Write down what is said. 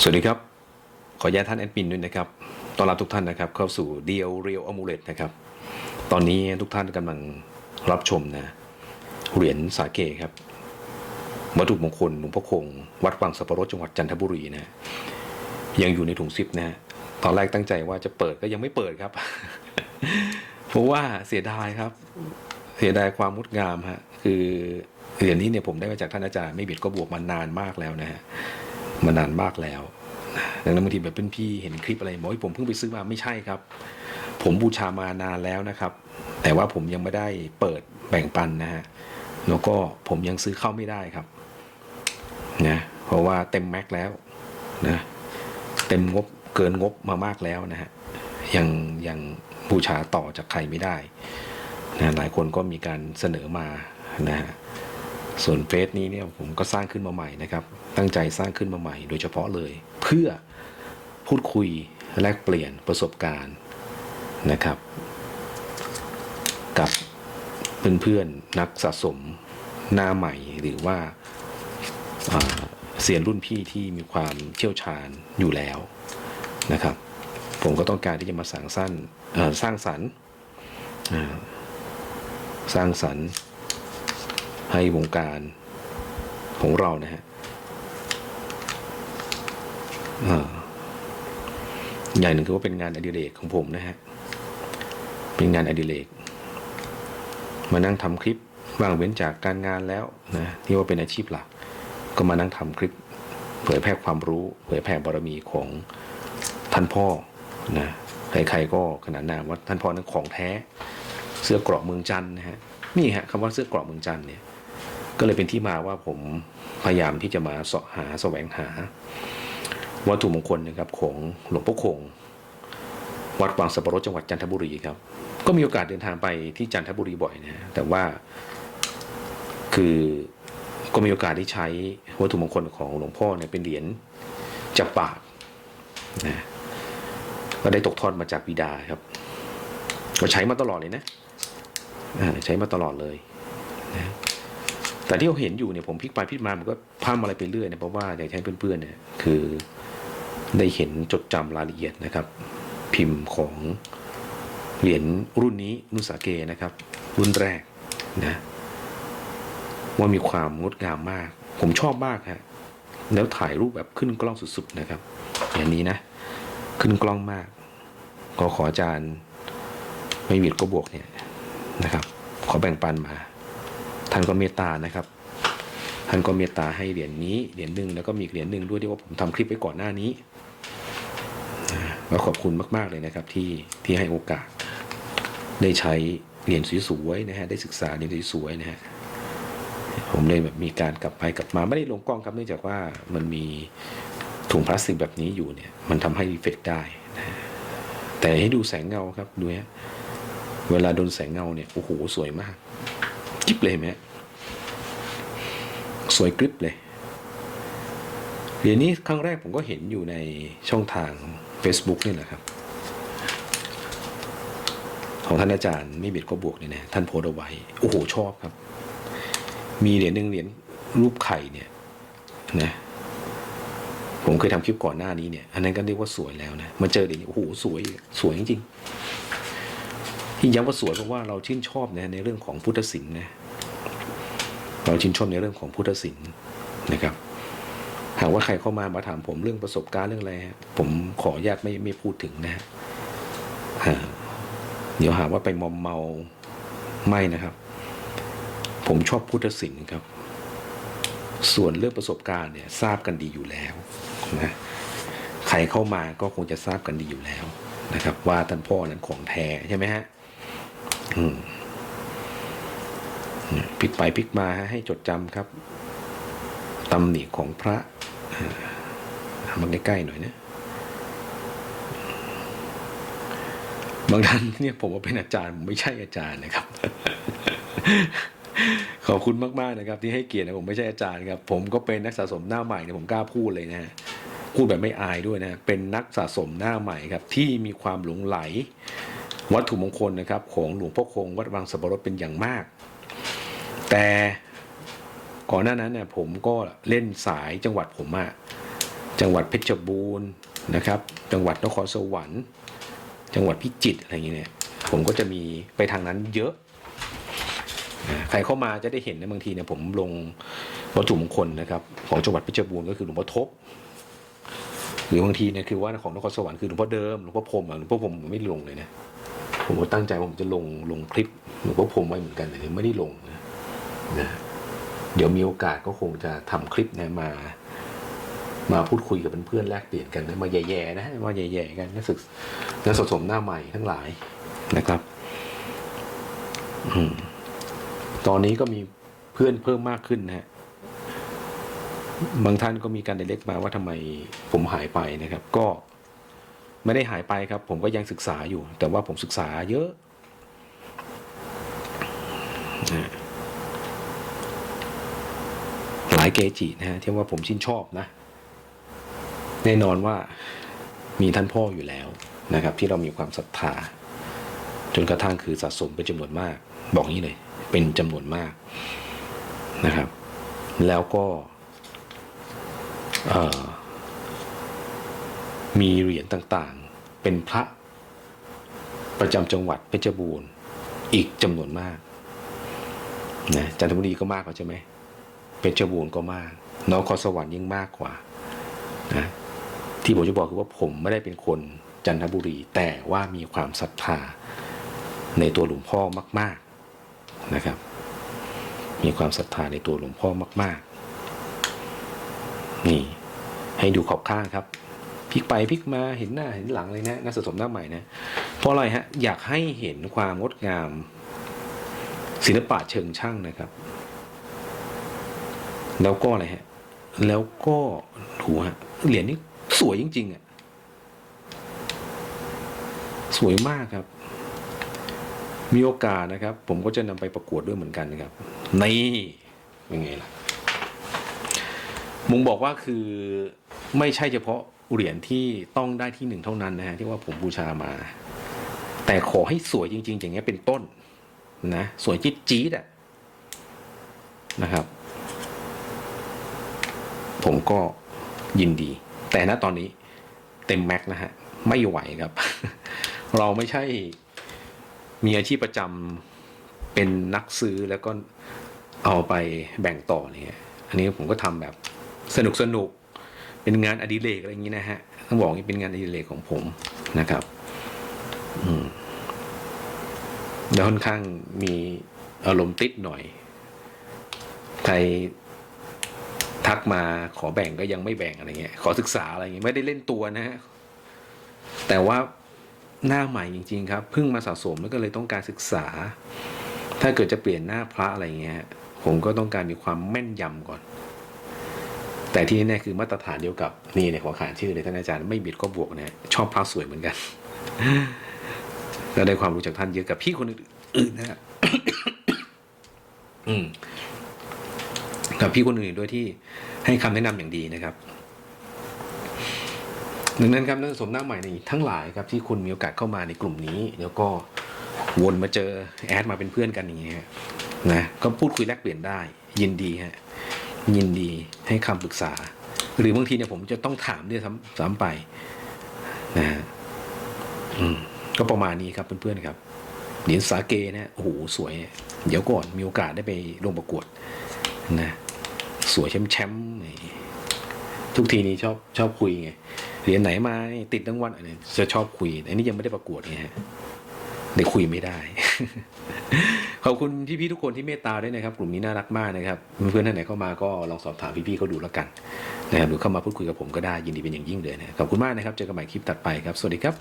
สวัสดีครับ ขออนุญาตท่านแอดมินด้วยนะครับ ต้อนรับทุกท่านนะครับ เข้าสู่เดียวเรียวอมูเลตนะครับ ตอนนี้ทุกท่านกำลังรับชมนะ เหรียญสาเกครับ วัตถุมงคลหลวงพ่อคง วัดวังสัปปะรดจังหวัดจันทบุรีนะ ยังอยู่ในถุงซิปนะฮะตอนแรกตั้งใจว่าจะเปิดก็ยังไม่เปิดครับ เพราะว่าเสียดายครับ เสียดายความงดงามฮะ คือเหรียญนี้เนี่ยผมได้มาจากท่านอาจารย์ไม่บิดก็บวกมานานมากแล้วนะฮะ มานานมากแล้วดังนั้นบางทีแบบเป็นพี่เห็นคลิปอะไรบอกว่าผมเพิ่งไปซื้อมาไม่ใช่ครับ ผมบูชามานานแล้วนะครับ แต่ว่าผมยังไม่ได้เปิดแบ่งปันนะฮะแล้วก็ผมยังซื้อเข้าไม่ได้ครับนะเพราะว่าเต็มแม็กแล้วนะเต็มงบเกินงบมามากแล้วนะฮะยังยังบูชาต่อจากใครไม่ได้นะหลายคนก็มีการเสนอมานะฮะ ส่วนเฟซนี้เนี่ยผมก็สร้างขึ้นมาใหม่นะครับ ตั้งใจสร้างขึ้นมาใหม่ โดยเฉพาะเลย เพื่อพูดคุยแลกเปลี่ยนประสบการณ์นะครับ กับเพื่อนๆนักสะสมหน้าใหม่หรือว่าเซียนรุ่นพี่ที่มีความเชี่ยวชาญอยู่แล้วนะครับ ผมก็ต้องการที่จะมาสร้างสรรค์เอ่อสร้างสรรค์สร้างสรรค์ ให้วงการของเรานะฮะอ่าอย่างหนึ่งคือว่าเป็นงานอดิเรกของผมนะฮะ เป็นงานอดิเรก มานั่งทำคลิปว่างเว้นจากการงานแล้วนะที่ว่าเป็นอาชีพหลัก ก็มานั่งทำคลิป เผยแพร่ความรู้เผยแพร่บารมีของท่านพ่อนะใครๆก็ขนานนามว่าท่านพ่อนั้นของแท้ เสื้อกราะเมืองจันนะฮะนี่ฮะคำว่าเสื้อกราะเมืองจันเนี่ย ก็เลยเป็นที่มาว่าผมพยายามที่จะมาเสาะหาแสวงหา วัตถุมงคลนะครับของหลวงพ่อคง วัดวังสัปปะรดจังหวัดจันทบุรีครับ ก็มีโอกาสเดินทางไปที่จันทบุรีบ่อยนะแต่ว่าคือก็มีโอกาสได้ใช้วัตถุมงคลของหลวงพ่อเนี่ยเป็นเหรียญจับปากนะก็ได้ตกทอดมาจากบิดาครับ ก็ใช้มาตลอดเลยนะอ่าใช้มาตลอดเลย แต่ที่เราเห็นอยู่เนี่ยผมพลิกไปพลิกมามันก็พามอะไรไปเรื่อยเนะเพราะว่าอยากให้เพื่อนๆเนี่ยคือได้เห็นจดจำรายละเอียดนะครับ พิมพ์ของเหรียญรุ่นนี้นุสาเกนะครับ รุ่นแรกนะว่ามีความงดงามมาก ผมชอบมากฮะแล้วถ่ายรูปแบบขึ้นกล้องสุดๆนะครับ อย่างนี้นะ ขึ้นกล้องมาก ก็ขออาจารย์ไม่มีก็บวกเนี่ยนะครับ ขอแบ่งปันมา ท่านก็เมตตานะครับท่านก็เมตตาให้เหรียญนี้เหรียญหนึ่งแล้วก็มีอีกเหรียญหนึ่งด้วยที่ว่าผมทำคลิปไว้ก่อนหน้านี้อ่าก็ขอบคุณมาก ๆเลยนะครับที่ที่ให้โอกาส ได้ใช้เหรียญสวยๆนะฮะได้ศึกษาเหรียญสวยๆนะฮะผมเลยแบบมีการกลับไปกลับมาไม่ได้ลงกล้องครับเนื่องจากว่ามันมีถุงพลาสติกแบบนี้อยู่เนี่ย มันทำให้รีเฟกได้นะฮะแต่ให้ดูแสงเงาครับดูฮะเวลาโดนแสงเงาเนี่ยโอ้โหสวยมาก กิ๊บเลยเห็นไหมสวยกริบเลยเหรียญนี้ครั้งแรกผมก็เห็นอยู่ในช่องทาง Facebook นี่แหละครับ ของท่านอาจารย์ไม่เบียดก็บวกเนี่ยนะท่านโพสเอาไว้ โอ้โห ชอบครับ มีเหรียญหนึ่งเหรียญรูปไข่เนี่ยนะผมเคยทำคลิปก่อนหน้านี้เนี่ย อันนั้นก็เรียกว่าสวยแล้วนะ มาเจอเหรียญโอ้โห สวย สวยจริง ที่ย้ำว่าสวยเพราะว่าเราชื่นชอบนะในเรื่องของพุทธศิลป์นะเราชื่นชอบในเรื่องของพุทธศิลป์นะครับหากว่าใครเข้ามามาถามผมเรื่องประสบการณ์เรื่องอะไรผมขออนุญาตไม่ไม่พูดถึงนะฮะเดี๋ยวหาว่าไปมอมเมาไม่นะครับ ผมชอบพุทธศิลป์ครับ ส่วนเรื่องประสบการณ์เนี่ยทราบกันดีอยู่แล้วนะใครเข้ามาก็คงจะทราบกันดีอยู่แล้วนะครับ ว่าท่านพ่อนั้นของแท้ใช่ไหมฮะ พลิกไปพลิกมาให้จดจำครับตำหนิของพระอ่าเอามาใกล้ๆหน่อยนะบางท่านเนี่ยผมว่าเป็นอาจารย์ผมไม่ใช่อาจารย์นะครับ ขอบคุณมากๆนะครับ ที่ให้เกียรตินะผมไม่ใช่อาจารย์ครับ ผมก็เป็นนักสะสมหน้าใหม่เนี่ยผมกล้าพูดเลยนะฮะพูดแบบไม่อายด้วยนะ เป็นนักสะสมหน้าใหม่ครับ ที่มีความหลงไหล วัตถุมงคลนะครับของหลวงพ่อคงวัดวังสัปปะรดเป็นอย่างมาก แต่ก่อนหน้านั้นเนี่ยผมก็เล่นสายจังหวัดผมอะจังหวัดเพชรบูรณ์นะครับ จังหวัดนครสวรรค์ จังหวัดพิจิตรอะไรอย่างเงี้ยผมก็จะมีไปทางนั้นเยอะ ใครเข้ามาจะได้เห็นนะบางทีเนี่ยผมลงวัตถุมงคลนะครับ ของจังหวัดเพชรบูรณ์ก็คือหลวงพ่อทบหรือบางทีเนี่ยคือว่าของนครสวรรค์คือหลวงพ่อเดิมหลวงพ่อพรมอะหลวงพ่อพรมผมไม่ลงเลยนะ ผมก็ตั้งใจว่าผมจะลงลงคลิปหลวงพ่อพรมไว้เหมือนกันแต่ไม่ได้ลงนะนะเดี๋ยวมีโอกาสก็คงจะทำคลิปนะมา มาพูดคุยกับเพื่อนๆแลกเปลี่ยนกันนะมาแย่ๆนะมาแย่ๆกันนักศึกนักสะสมหน้าใหม่ทั้งหลายนะครับอตอนนี้ก็มีเพื่อนเพิ่มมากขึ้นนะฮะบางท่านก็มีการเดเล็กมาว่าทำไมผมหายไปนะครับ ก็ ไม่ได้หายไปครับ ผมก็ยังศึกษาอยู่ แต่ว่าผมศึกษาเยอะหลายเกจินะฮะที่ว่าผมชื่นชอบนะ แน่นอนว่ามีท่านพ่ออยู่แล้วนะครับ ที่เรามีความศรัทธา จนกระทั่งคือสะสมเป็นจำนวนมาก บอกงี้เลย เป็นจำนวนมากนะครับ แล้วก็ เอ่อ มีเหรียญต่างๆ เป็นพระประจำจังหวัดเพชรบูรณ์อีกจำนวนมากนะจันทบุรีก็มากกว่าใช่ไหมเพชรบูรณ์ก็มากนครสวรรค์ยิ่งมากกว่านะที่ผมจะบอกคือว่าผมไม่ได้เป็นคนจันทบุรี แต่ว่ามีความศรัทธาในตัวหลวงพ่อมาก ๆนะครับ มีความศรัทธาในตัวหลวงพ่อมาก ๆ นี่ ให้ดูขอบข้างครับ พลิกไปพลิกมาเห็นหน้าเห็นหลังเลยนะนักสะสมหน้าใหม่นะเพราะอะไรฮะอยากให้เห็นความงดงาม ศิลปะเชิงช่างนะครับ แล้วก็อะไรฮะแล้วก็ถูฮะเหรียญนี้สวยจริงๆอะสวยมากครับ มีโอกาสนะครับ ผมก็จะนำไปประกวดด้วยเหมือนกันนะครับนี่เป็นไงล่ะมุงบอกว่าคือไม่ใช่เฉพาะ เหรียญที่ต้องได้ที่หนึ่งเท่านั้นนะฮะที่ว่าผมบูชามา แต่ขอให้สวยจริง ๆ อย่างเงี้ยเป็นต้นนะสวยจี๊ดจี๊ดอะนะครับ ผมก็ยินดี แต่ณตอนนี้เต็มแม็กนะฮะไม่ไหวครับ เราไม่ใช่มีอาชีพประจำเป็นนักซื้อแล้วก็เอาไปแบ่งต่อเนี่ยอันนี้ผมก็ทำแบบสนุกสนุก เป็นงานอดิเรกอะไรอย่างนี้นะฮะต้องบอกว่าเป็นงานอดิเรกของผมนะครับ อืมแล้วค่อนข้างมีอารมณ์ติดหน่อย ใครทักมาขอแบ่งก็ยังไม่แบ่งอะไรเงี้ย ขอศึกษาอะไรเงี้ยไม่ได้เล่นตัวนะฮะ แต่ว่าหน้าใหม่จริง ๆ ครับเพิ่งมาสะสมแล้วก็เลยต้องการศึกษา ถ้าเกิดจะเปลี่ยนหน้าพระอะไรเงี้ย ผมก็ต้องการมีความแม่นยำก่อน แต่ที่แน่คือมาตรฐานเดียวกับนี่เนี่ยขอขานชื่อเลยท่านอาจารย์ไม่บิดก็บวกเนี่ยชอบพระสวยเหมือนกันแล้วได้ความรู้จากท่านเยอะกับพี่คนอื่นๆนะฮะอืมกับพี่คนอื่นด้วยที่ให้คำแนะนำอย่างดีนะครับดังนั้นครับนักสะสมหน้าใหม่ในทั้งหลายครับที่คุณมีโอกาสเข้ามาในกลุ่มนี้ แล้วก็วนมาเจอแอดมาเป็นเพื่อนกันอย่างเงี้ยนะก็พูดคุยแลกเปลี่ยนได้ ยินดีฮะ ยินดีให้คำปรึกษา หรือบางทีเนี่ยผมจะต้องถามด้วยซ้ำซ้ำไปนะฮะก็ประมาณนี้ครับเพื่อนๆครับเหรียญสาเกนะโอ้โหสวย เดี๋ยวก่อนมีโอกาสได้ไปลงประกวดนะสวยแชมป์แชมป์ทุกทีนี้ชอบชอบคุยไงเหรียญไหนมาติดทั้งวันอะไรจะชอบคุย อันนี้ยังไม่ได้ประกวดไงฮะได้คุยไม่ได้ ขอบคุณพี่ๆทุกคนที่เมตตาด้วยนะครับ กลุ่มนี้น่ารักมากนะครับ เพื่อนท่านไหนเข้ามาก็ลองสอบถามพี่ๆเขาดูแล้วกันนะครับหรือเข้ามาพูดคุยกับผมก็ได้ยินดีเป็นอย่างยิ่งเลยนะขอบคุณมากนะครับ เจอกันใหม่คลิปตัดไปครับ สวัสดีครับ